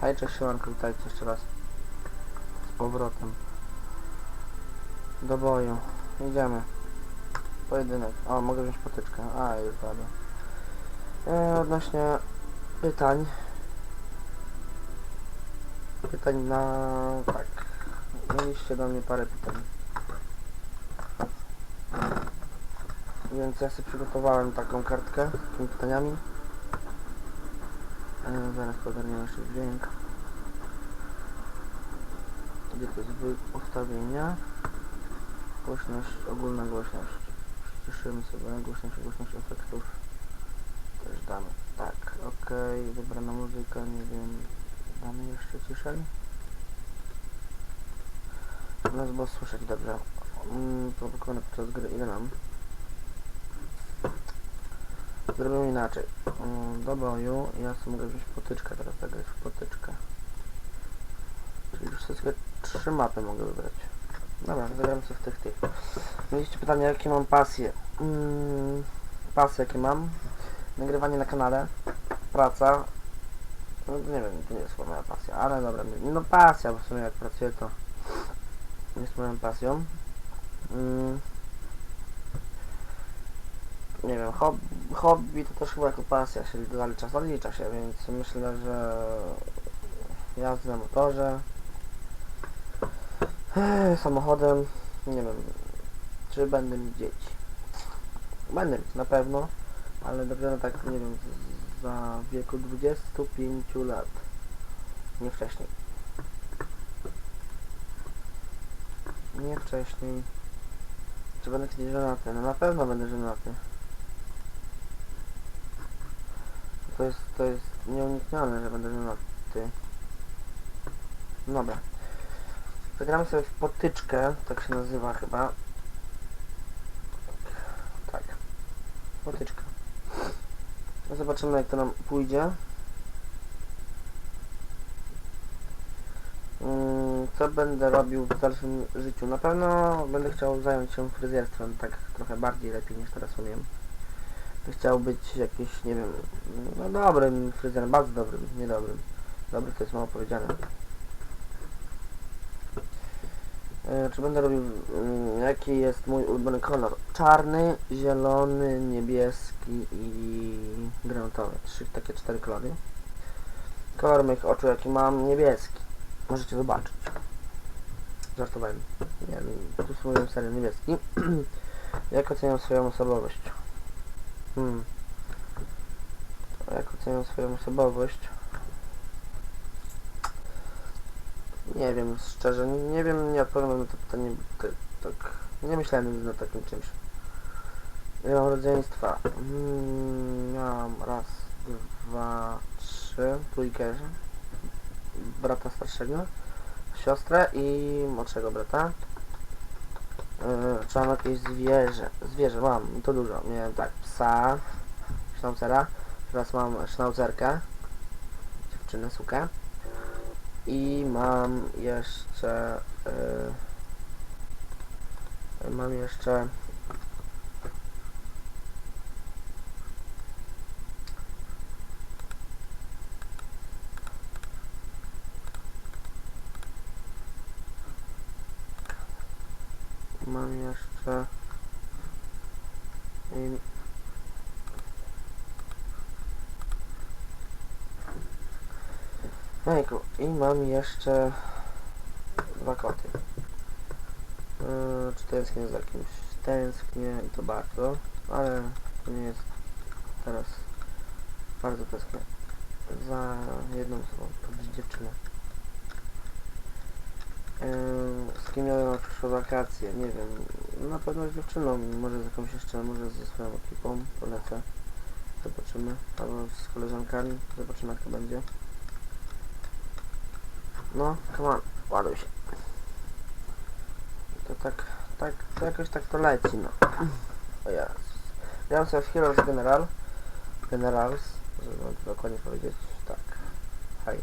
Hej, cześć, siemanko, witajcie jeszcze raz. Z powrotem. Do boju. Idziemy. Pojedynek. O, mogę wziąć potyczkę. A, już dobra. E, odnośnie pytań. Pytań na... tak. Mieliście do mnie parę pytań. Więc ja sobie przygotowałem taką kartkę z takimi pytaniami. E, zaraz pogarnię nasz dźwięk. Gdzie to jest ustawienia? Głośność, ogólna głośność. Przyciszymy sobie głośność, głośność efektów. Też damy. Tak, ok, wybrana muzyka, nie wiem. Damy jeszcze ciszej? Nas było słyszeć dobrze. Mm, Produkowany podczas gry, ile nam? Zrobimy inaczej. Mm, Do boju ja sobie mogę wziąć potyczkę teraz zagrać w potyczkę. Czyli już wszystkie trzy mapy mogę wybrać. Dobra, zagram sobie w tych tych. Mieliście pytanie jakie mam pasje. Mm, pasje jakie mam. Nagrywanie na kanale. Praca. No, nie wiem, to nie jest chyba moja pasja, ale dobra. No pasja, bo w sumie jak pracuję to jest moją pasją. Mm, nie wiem, hobby, hobby to też chyba jako pasja się zalicza, zalicza się, więc myślę, że jazda na motorze, Ech, samochodem, nie wiem, czy będę mieć dzieci. Będę mieć na pewno, ale dopiero tak, nie wiem, za wieku 25 lat, nie wcześniej. Nie wcześniej. Czy będę kiedyś żonaty? No na pewno będę żonaty. To jest, to jest nieuniknione, że będę żonaty. Dobra. Zagramy sobie w potyczkę, tak się nazywa chyba. Tak. Potyczka. Zobaczymy jak to nam pójdzie. Mm, Co będę robił w dalszym życiu? Na pewno będę chciał zająć się fryzjerstwem, tak trochę bardziej lepiej niż teraz umiem. Chciał być jakiś, nie wiem, no dobrym fryzjerem, bardzo dobrym, nie dobrym. Dobry to jest mało powiedziane. E, Czy będę robił, mm, jaki jest mój ulubiony kolor? Czarny, zielony, niebieski i granatowy. Trzy, takie cztery kolory. Kolor moich oczu jaki mam? Niebieski. Możecie zobaczyć. Żartowałem. Nie tu mój serio niebieski. Jak oceniam swoją osobowość? Hmm. Jak oceniam swoją osobowość? Nie wiem, szczerze, nie, wiem, nie odpowiem na to pytanie, tak, nie myślałem nad takim czymś. Ile mam rodzeństwa? Mm, raz, dwa, trzy, trójkę, brata starszego, siostrę i młodszego brata. Yy, czy mam jakieś zwierzę? Zwierzę mam, to dużo. Miałem tak, psa, sznaucera, teraz mam sznaucerkę, dziewczynę, sukę. I mam jeszcze... Yy, mam jeszcze... Mam jeszcze... I... Ejku, i mam jeszcze dwa koty. Yy, czy tęsknię za kimś? Tęsknię i to bardzo, ale to nie jest teraz bardzo tęsknię za jedną osobą, to dziewczyna. Yy, kim miałem na przyszłe wakacje? Nie wiem. Na pewno z dziewczyną, może z jakąś jeszcze, może ze swoją ekipą polecę. Zobaczymy. Albo z koleżankami, zobaczymy jak to będzie. No, come on, ładuj się. To tak, tak, to jakoś tak to leci, no. O Jezus. Grałem sobie w Heroes General. Generals, żeby dokładnie powiedzieć. Tak. Hej.